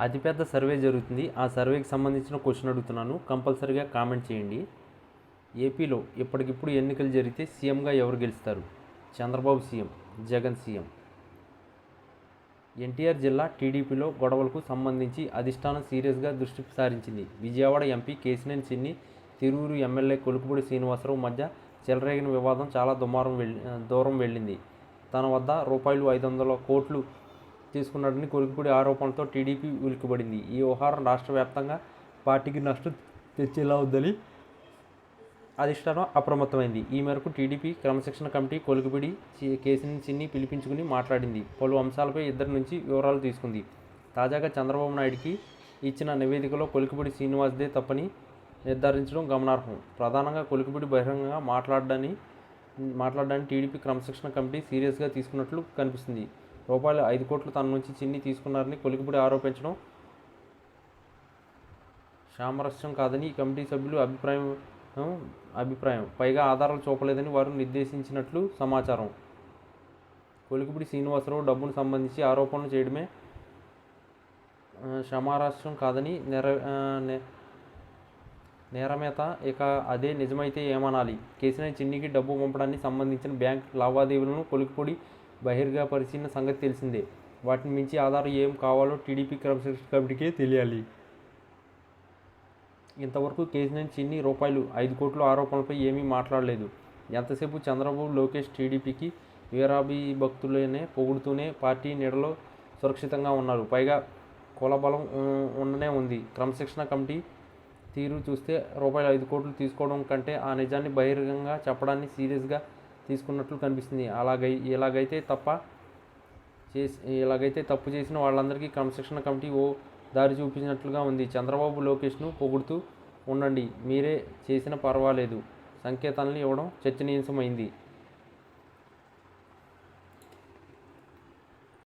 అతిపెద్ద సర్వే జరుగుతుంది. ఆ సర్వేకి సంబంధించిన క్వశ్చన్ అడుగుతున్నాను. కంపల్సరీగా కామెంట్ చేయండి. ఏపీలో ఇప్పటికిప్పుడు ఎన్నికలు జరిగితే సీఎంగా ఎవరు గెలుస్తారు? Chandrababu CM Jagan CM. NTR జిల్లా టీడీపీలో గొడవలకు సంబంధించి అధిష్టానం సీరియస్గా దృష్టి సారించింది. విజయవాడ ఎంపీ కేసినేని చిన్ని తిరువురు ఎమ్మెల్యే కొలుకుపూడి శ్రీనివాసరావు మధ్య చెలరేగిన వివాదం చాలా దుమారం వెళ్ళి దూరం వెళ్ళింది. తన వద్ద రూపాయలు ఐదు వందల కోట్లు తీసుకున్నాడని కొలుకుపూడి ఆరోపణలతో టీడీపీ ఉలికిపడింది ఈ వ్యవహారం రాష్ట్ర వ్యాప్తంగా పార్టీకి నష్టం తెచ్చేలా ఉందని అధిష్టానం అప్రమత్తమైంది. ఈ మేరకు టీడీపీ క్రమశిక్షణ కమిటీ కొలుగుబిడి కేసీని చిన్ని పిలిపించుకుని మాట్లాడింది. పలు అంశాలపై ఇద్దరి నుంచి వివరాలు తీసుకుంది. తాజాగా చంద్రబాబు నాయుడికి ఇచ్చిన నివేదికలో కొలికిపిడి శ్రీనివాస్దే తప్పని నిర్ధారించడం గమనార్హం. ప్రధానంగా కొలికిపిడి బహిరంగంగా మాట్లాడడాన్ని మాట్లాడడానికి టీడీపీ క్రమశిక్షణ కమిటీ సీరియస్గా తీసుకున్నట్లు కనిపిస్తుంది. రూపాయలు ఐదు కోట్లు తన నుంచి చిన్ని తీసుకున్నారని కొలికిపిడి ఆరోపించడం సామరస్యం కాదని ఈ కమిటీ సభ్యులు అభిప్రాయం అభిప్రాయం. పైగా ఆధారాలు చూపలేదని వారు నిర్దేశించినట్లు సమాచారం. కొలికిపిడి శ్రీనివాసరావు డబ్బును సంబంధించి ఆరోపణలు చేయడమే క్షమారాష్ట్రం కాదని నెర నేరమేత ఇక అదే నిజమైతే ఏమనాలి? కేసీఆర్ చిన్నికి డబ్బు పంపడానికి సంబంధించిన బ్యాంక్ లావాదేవీలను కొలికిపొడి బహిర్గ సంగతి తెలిసిందే. వాటిని మించి ఆధారం ఏం కావాలో టీడీపీ క్రమశిక్షణ కమిటీకే తెలియాలి. ఇంతవరకు కేసినేని చిన్ని రూపాయలు ఐదు కోట్ల ఆరోపణలపై ఏమీ మాట్లాడలేదు. ఎంతసేపు చంద్రబాబు లోకేష్ టీడీపీకి వీరాభిభక్తులనే పొగుడుతూనే పార్టీ నీడలో సురక్షితంగా ఉన్నారు. పైగా కులబలం ఉండనే ఉంది. క్రమశిక్షణ కమిటీ తీరు చూస్తే రూపాయలు ఐదు కోట్లు తీసుకోవడం కంటే ఆ నిజాన్ని బహిరంగంగా చెప్పడాన్ని సీరియస్గా తీసుకున్నట్లు కనిపిస్తుంది. అలాగై ఇలాగైతే తప్ప చేసి ఇలాగైతే తప్పు చేసిన వాళ్ళందరికీ క్రమశిక్షణ కమిటీ ఓ దారి చూపించినట్లుగా ఉంది. చంద్రబాబు లోకేష్ను పొగుడుతూ ఉండండి. మీరే చేసిన పర్వాలేదు. సంకేతాలను ఇవ్వడం చర్చనీయాంశమైంది.